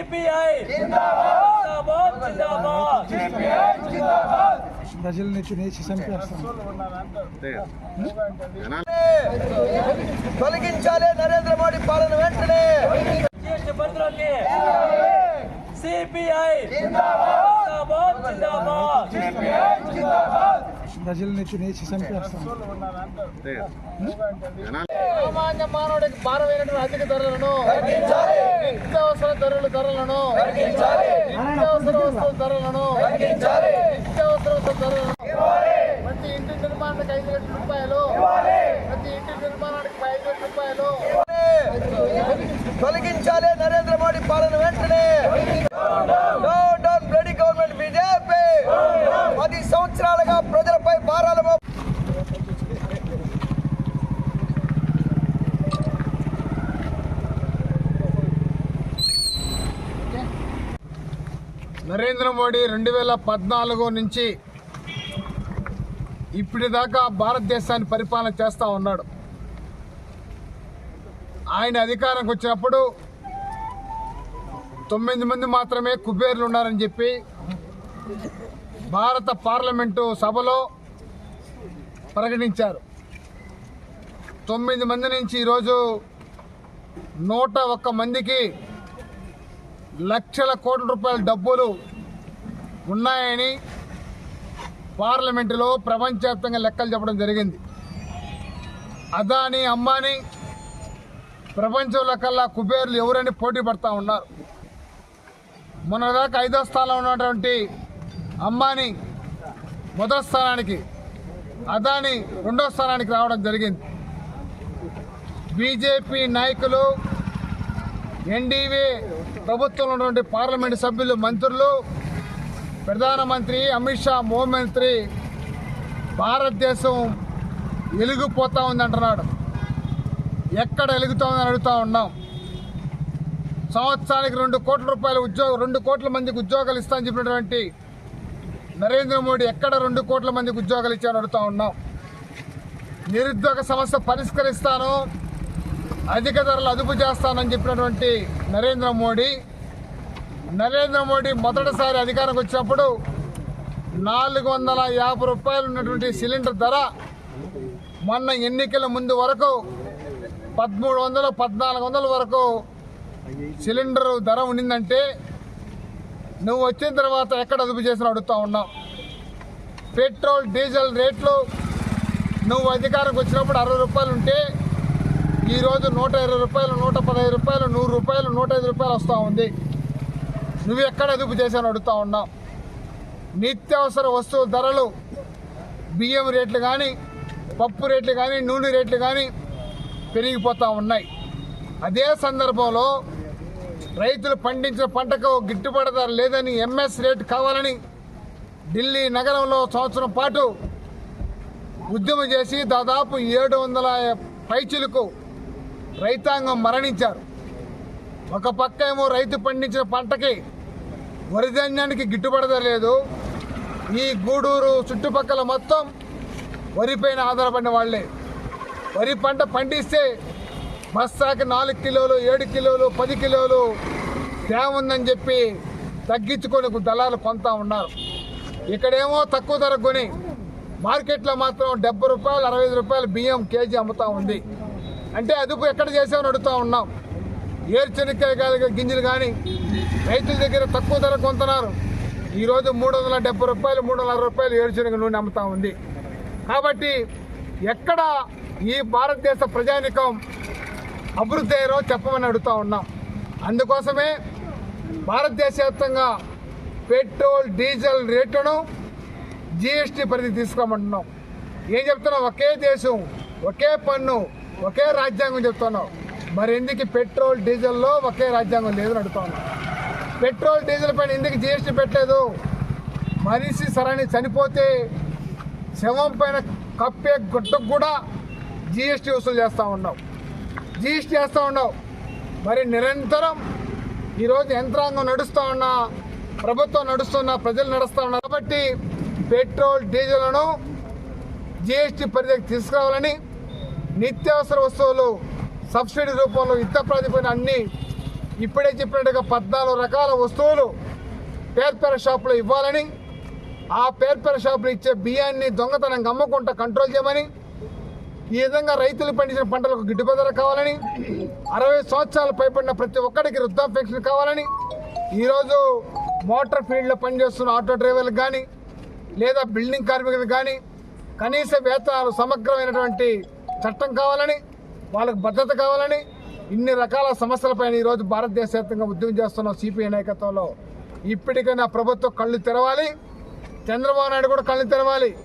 CPI జిందాబాద్ జిందాబాద్ ప్రజల్ని తినేసి చంపేస్తాం తొలగించాలి నరేంద్ర మోడీ పాలన వెంటనే జిఎస్టీ పరిధిలోకి సిపిఐ జిందాబాద్ జిందాబాద్ ప్రజల్ని తినేసి చంపేస్తాం సామాన్య మానవుడికి భారమైనటువంటి అధిక ధరలను నిత్యావసర ధరల ధరలను నిత్యావసర వస్తువుల ధరలను నిత్యావసర వస్తువుల ధరలను ప్రతి ఇంటి నిర్మాణానికి ఐదు లక్షల రూపాయలు ప్రతి ఇంటి నిర్మాణానికి ఐదు లక్షల రూపాయలు తొలగించాలి నరేంద్ర మోడీ పాలన వెంటనే down down bloody government BJP పది సంవత్సరాలుగా ప్రజలపై భారాలు మోపు- నరేంద్ర మోడీ రెండు వేల పద్నాలుగు నుంచి ఇప్పటిదాకా భారతదేశాన్ని పరిపాలన చేస్తూ ఉన్నాడు. ఆయన అధికారంకి వచ్చినప్పుడు తొమ్మిది మంది మాత్రమే కుబేర్లు ఉన్నారని చెప్పి భారత పార్లమెంటు సభలో ప్రకటించారు. తొమ్మిది మంది నుంచి ఈరోజు నూట ఒక్క మందికి లక్షల కోట్ల రూపాయల డబ్బులు ఉన్నాయని పార్లమెంటులో ప్రపంచవ్యాప్తంగా లెక్కలు చెప్పడం జరిగింది. అదాని అంబానీ ప్రపంచంలో కల్లా కుబేర్లు ఎవరని పోటీ పడతా ఉన్నారు. మొన్నదాకా ఐదో స్థానంలో ఉన్నటువంటి అంబానీ మొదటి స్థానానికి అదాని రెండో స్థానానికి రావడం జరిగింది. బీజేపీ నాయకులు ఎన్డీవీ ప్రభుత్వంలో ఉన్నటువంటి పార్లమెంట్ సభ్యులు మంత్రులు ప్రధానమంత్రి అమిత్ షా హోంమంత్రి భారతదేశం వెలిగిపోతా ఉంది అంటున్నాడు. ఎక్కడ వెలుగుతా ఉందని ఉన్నాం. సంవత్సరానికి రెండు కోట్ల రూపాయల ఉద్యోగ రెండు కోట్ల మందికి ఉద్యోగాలు ఇస్తామని చెప్పినటువంటి నరేంద్ర మోడీ ఎక్కడ రెండు కోట్ల మందికి ఉద్యోగాలు ఇచ్చారని అడుగుతూ ఉన్నాం. నిరుద్యోగ సమస్య పరిష్కరిస్తాను. అధిక ధరలు అదుపు చేస్తానని చెప్పినటువంటి నరేంద్ర మోడీ నరేంద్ర మోడీ మొదటిసారి అధికారంకి వచ్చినప్పుడు నాలుగు వందల యాభై రూపాయలు ఉన్నటువంటి సిలిండర్ ధర మొన్న ఎన్నికల ముందు వరకు పదమూడు వందలు పద్నాలుగు వందల వరకు సిలిండర్ ధర ఉండిందంటే నువ్వు వచ్చిన తర్వాత ఎక్కడ అదుపు చేసిన అడుగుతూ ఉన్నావు. పెట్రోల్ డీజిల్ రేట్లు నువ్వు అధికారంకి వచ్చినప్పుడు అరవై రూపాయలు ఉంటే ఈరోజు నూట ఇరవై రూపాయలు నూట పదహైదు రూపాయలు నూరు రూపాయలు నూట ఐదు రూపాయలు వస్తూ ఉంది. నువ్వు ఎక్కడ అదుపు చేశాను అడుగుతా ఉన్నాం. నిత్యావసర వస్తువుల ధరలు బియ్యం రేట్లు కానీ పప్పు రేట్లు కానీ నూనె రేట్లు కానీ పెరిగిపోతూ ఉన్నాయి. అదే సందర్భంలో రైతులు పండించిన పంటకు గిట్టుబాటు ధర లేదని ఎంఎస్ రేటు కావాలని ఢిల్లీ నగరంలో సంవత్సరం పాటు ఉద్యమం చేసి దాదాపు ఏడు వందల పైచిలకు రైతాంగం మరణించారు. ఒక పక్క ఏమో రైతు పండించిన పంటకి వరిధాన్యానికి గిట్టుబాటు లేదు. ఈ గూడూరు చుట్టుపక్కల మొత్తం వరిపైన ఆధారపడిన వాళ్ళే. వరి పంట పండిస్తే బస్తాకి నాలుగు కిలోలు ఏడు కిలోలు పది కిలోలు తేమ ఉందని చెప్పి తగ్గించుకొని దళాలు కొంతా ఉన్నారు. ఇక్కడేమో తక్కువ ధర కొని మార్కెట్లో మాత్రం డెబ్బై రూపాయలు అరవై రూపాయలు బియ్యం కేజీ అమ్ముతా ఉంది. అంటే అదుపు ఎక్కడ చేసామని అడుగుతా ఉన్నాం. ఏరుచెనక్కాయ గింజలు కానీ రైతుల దగ్గర తక్కువ ధర కొంటున్నారు. ఈరోజు మూడు వందల డెబ్బై రూపాయలు మూడు వందల అరవై రూపాయలు ఏరుచెనగ నూనె అమ్ముతా ఉంది. కాబట్టి ఎక్కడ ఈ భారతదేశ ప్రజానికం అభివృద్ధి అయ్యారో చెప్పమని అడుగుతా ఉన్నాం. అందుకోసమే భారతదేశ వ్యాప్తంగా పెట్రోల్ డీజిల్ రేటును జిఎస్టీ పరిధి తీసుకురామంటున్నాం ఏం చెప్తున్నాం? ఒకే దేశం ఒకే పన్ను ఒకే రాజ్యాంగం చెప్తున్నావు. మరి ఎందుకు పెట్రోల్ డీజిల్లో ఒకే రాజ్యాంగం లేదని అడుగుతా పెట్రోల్ డీజిల్ పైన ఎందుకు జిఎస్టీ పెట్టలేదు? మనిషి సరైన చనిపోతే శవం పైన కప్పే గుడ్డకు కూడా జిఎస్టీ వసూలు చేస్తూ ఉన్నావు. జిఎస్టీ చేస్తూ ఉన్నావు. మరి నిరంతరం ఈరోజు యంత్రాంగం నడుస్తూ ఉన్నా ప్రభుత్వం నడుస్తున్నా ప్రజలు నడుస్తూ ఉన్నారు కాబట్టి పెట్రోల్ డీజిల్ను జిఎస్టీ పరిధికి తీసుకురావాలని నిత్యావసర వస్తువులు సబ్సిడీ రూపంలో ఇత్త ప్రాతిపదికన అన్ని ఇప్పుడే చెప్పినట్టుగా పద్నాలుగు రకాల వస్తువులు పేర్పేర షాపులో ఇవ్వాలని ఆ పేర్పేర షాపులు ఇచ్చే బియ్యాన్ని దొంగతనం అమ్మకుండా కంట్రోల్ చేయమని ఈ విధంగా రైతులు పండించిన పంటలకు గిట్టుబాటు ధర కావాలని అరవై సంవత్సరాలు పైబడిన ప్రతి ఒక్కరికి వృద్ధా పెన్షన్ కావాలని ఈరోజు మోటార్ ఫీల్డ్లో పనిచేస్తున్న ఆటో డ్రైవర్లకు కానీ లేదా బిల్డింగ్ కార్మికులకు కానీ కనీస వేతనాలు సమగ్రమైనటువంటి చట్టం కావాలని వాళ్ళకు భద్రత కావాలని ఇన్ని రకాల సమస్యలపైన ఈరోజు భారతదేశ వ్యాప్తంగా ఉద్యమం చేస్తున్న సిపిఐ నాయకత్వంలో ఇప్పటికైనా ప్రభుత్వం కళ్ళు తెరవాలి. చంద్రబాబు నాయుడు కూడా కళ్ళు తెరవాలి.